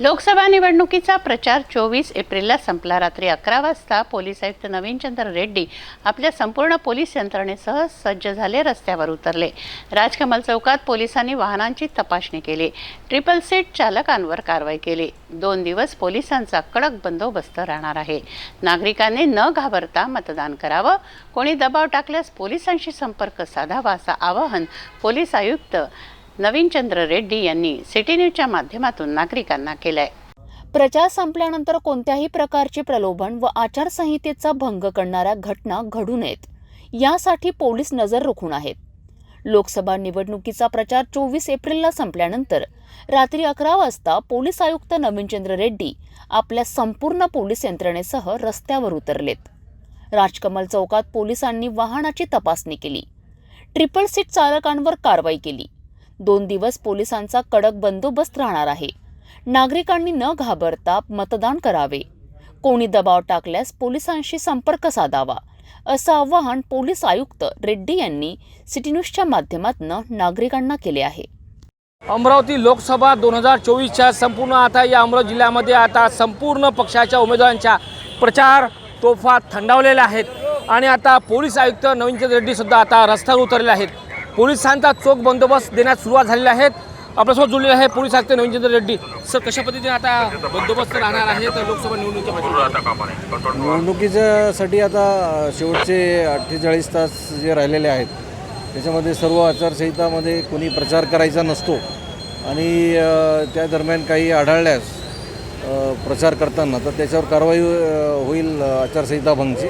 लोकसभा निवडणुकीचा प्रचार चोवीस एप्रिलला संपला. रात्री अकरा वाजता पोलीस आयुक्त नवीनचंद्र रेड्डी आपल्या संपूर्ण पोलीस यंत्रणेसह सज्ज झाले रस्त्यावर उतरले. राजकमल चौकात पोलिसांनी वाहनांची तपासणी केली. ट्रिपल सीट चालकांवर कारवाई केली. दोन दिवस पोलिसांचा कडक बंदोबस्त राहणार आहे. नागरिकांनी न घाबरता मतदान करावं. कोणी दबाव टाकल्यास पोलिसांशी संपर्क साधावा असं आवाहन पोलीस आयुक्त नवीनचंद्र रेड्डी यांनी सिटी न्यूजच्या माध्यमातून नागरिकांना केलंय. प्रचार संपल्यानंतर कोणत्याही प्रकारचे प्रलोभन व आचारसंहितेचा भंग करणाऱ्या घटना घडू नयेत. यासाठी पोलीस नजर रोखून आहेत. लोकसभा निवडणुकीचा प्रचार चोवीस एप्रिलला संपल्यानंतर रात्री अकरा वाजता पोलीस आयुक्त नवीनचंद्र रेड्डी आपल्या संपूर्ण पोलीस यंत्रणेसह रस्त्यावर उतरलेत. राजकमल चौकात पोलिसांनी वाहनाची तपासणी केली. ट्रिपल सीट चालकांवर कारवाई केली. दोन दिवस पोलिसांचा कडक बंदोबस्त राहणार आहे. नागरिकांनी न घाबरता मतदान करावे. कोणी दबाव टाकल्यास पोलिसांशी संपर्क साधावा. असं आवाहन पोलीस आयुक्त रेड्डी यांनी सिटी न्यूजच्या माध्यमातून नागरिकांना केले आहे. अमरावती लोकसभा दोन हजार चोवीसच्या संपूर्ण आता या अमरावती जिल्ह्यामध्ये आता संपूर्ण पक्षाच्या उमेदवारांच्या प्रचार तोफा थंडावलेल्या आहेत. आणि आता पोलीस आयुक्त नवीनचंद्र रेड्डीसुद्धा आता रस्त्यावर उतरले आहेत. पोलिसांचा चोख बंदोबस्त देण्यास सुरुवात झालेली आहे. आपल्यासोबत जोडलेले आहे पोलीस आयुक्त नवीनचंद्र रेड्डी. सर कशा पद्धतीने आता बंदोबस्त राहणार आहे? तर लोकसभा निवडणुकीच्या? निवडणुकीच्यासाठी आता शेवटचे अठ्ठेचाळीस तास जे राहिलेले आहेत त्याच्यामध्ये सर्व आचारसंहितामध्ये कोणी प्रचार करायचा नसतो. आणि त्या दरम्यान काही आढळल्यास प्रचार करताना तर त्याच्यावर कारवाई होईल आचारसंहिता भंगची.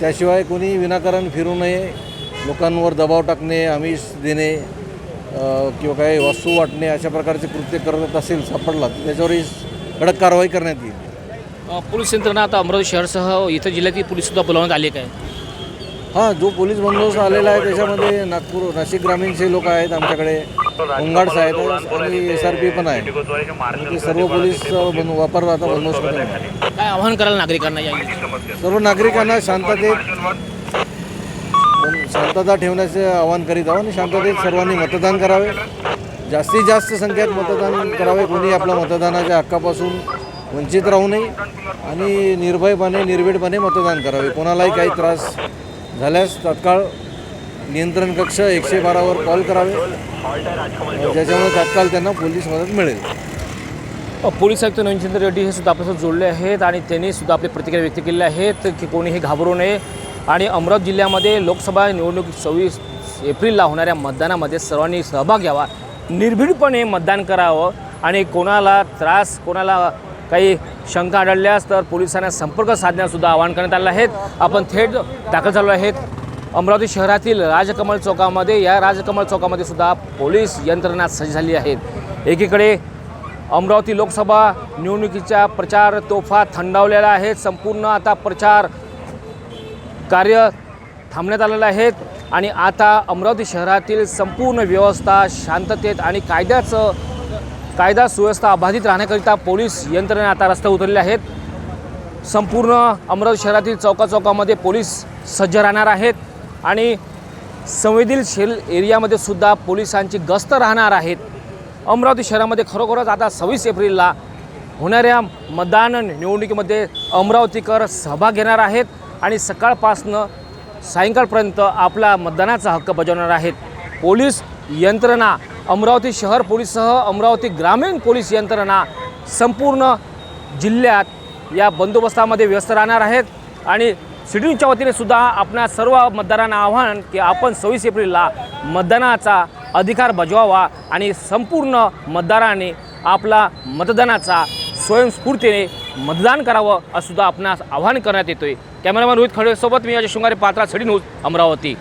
त्याशिवाय कोणी विनाकारण फिरू नये लोकांवर दबाव टाकणे आमिष देणे किंवा काही वस्तू वाटणे अशा प्रकारचे कृत्य करत असेल सापडला तर त्याच्यावरही कडक कारवाई करण्यात येईल. पोलीस यंत्रणा आता अमरावती शहरसह इतर जिल्ह्यातील पोलीससुद्धा बोलावण्यात आले काय? हां जो पोलीस बंदोबस्त आलेला आहे त्याच्यामध्ये नागपूर नाशिक ग्रामीणचे लोक आहेत आमच्याकडे होमगार्ड्स आहेत आणि एस आर पी पण आहे. ते सर्व पोलीस बंद वापर आता बंदोबस्त. काय आवाहन कराल नागरिकांना या सर्व नागरिकांना शांततेत शांतता ठेवण्याचे आवाहन करीत आहोत आणि शांततेत सर्वांनी मतदान करावे. जास्तीत जास्त संख्येत मतदान करावे. कोणी आपल्या मतदानाच्या हक्कापासून वंचित राहू नये आणि निर्भयपणे निर्भीडपणे मतदान करावे. कोणालाही काही त्रास झाल्यास तात्काळ नियंत्रण कक्ष एकशे बारावर कॉल करावे. ज्याच्यामुळे तात्काळ त्यांना पोलीस मदत मिळेल. पोलीस आयुक्त नवीनचंद्र रेड्डी हे सुद्धा आपल्यासोबत जोडले आहेत आणि त्यांनी सुद्धा आपली प्रतिक्रिया व्यक्त केली आहेत की कोणीही घाबरू नये. आणि अमरावती जिल्ह्यामध्ये लोकसभा निवडणूक सव्वीस एप्रिलला होणाऱ्या मतदानामध्ये सर्वांनी सहभाग घ्यावा. निर्भीडपणे मतदान करावं आणि कोणाला त्रास कोणाला काही शंका आढळल्यास तर पोलिसांना संपर्क साधण्यासुद्धा आवाहन करण्यात आलं आहे. आपण थेट दाखल झालो आहेत. अमरावती शहरातील राजकमल चौकामध्ये या राजकमल चौकामध्ये सुद्धा पोलीस यंत्रणा सज्ज झाली आहेत. एकीकडे अमरावती लोकसभा निवडणुकीचा प्रचार तोफा थंडावलेला आहे. संपूर्ण आता प्रचार कार्य थांबण्यात आलेलं आहेत आणि आता अमरावती शहरातील संपूर्ण व्यवस्था शांततेत आणि कायद्याचं कायदा सुव्यवस्था अबाधित राहण्याकरिता पोलीस यंत्रणा आता रस्त्यावर उतरले आहेत. संपूर्ण अमरावती शहरातील चौकाचौकामध्ये पोलीस सज्ज राहणार आहेत आणि संवेदनशील एरियामध्ये सुद्धा पोलिसांची गस्त राहणार आहेत. अमरावती शहरामध्ये खरोखरच आता सव्वीस एप्रिलला होणाऱ्या मतदान निवडणुकीमध्ये अमरावतीकर सहभाग घेणार आहेत. आणि सकाळपासनं सायंकाळपर्यंत आपला मतदानाचा हक्क बजावणार आहेत. पोलीस यंत्रणा अमरावती शहर पोलीससह अमरावती ग्रामीण पोलीस यंत्रणा संपूर्ण जिल्ह्यात या बंदोबस्तामध्ये व्यस्त राहणार आहेत. आणि सिडनीच्या वतीने सुद्धा आपणा सर्व मतदारांना आव्हान की आपण सव्वीस एप्रिलला मतदानाचा अधिकार बजवावा आणि संपूर्ण मतदारांनी आपला मतदानाचा स्वयंस्फूर्तीने मतदान करावं असं सुद्धा आपणास आवाहन करण्यात येतोय. कॅमेरामॅन रोहित खडे सोबत मी अजय शृंगारे पात्रा सडी न्यूज अमरावती.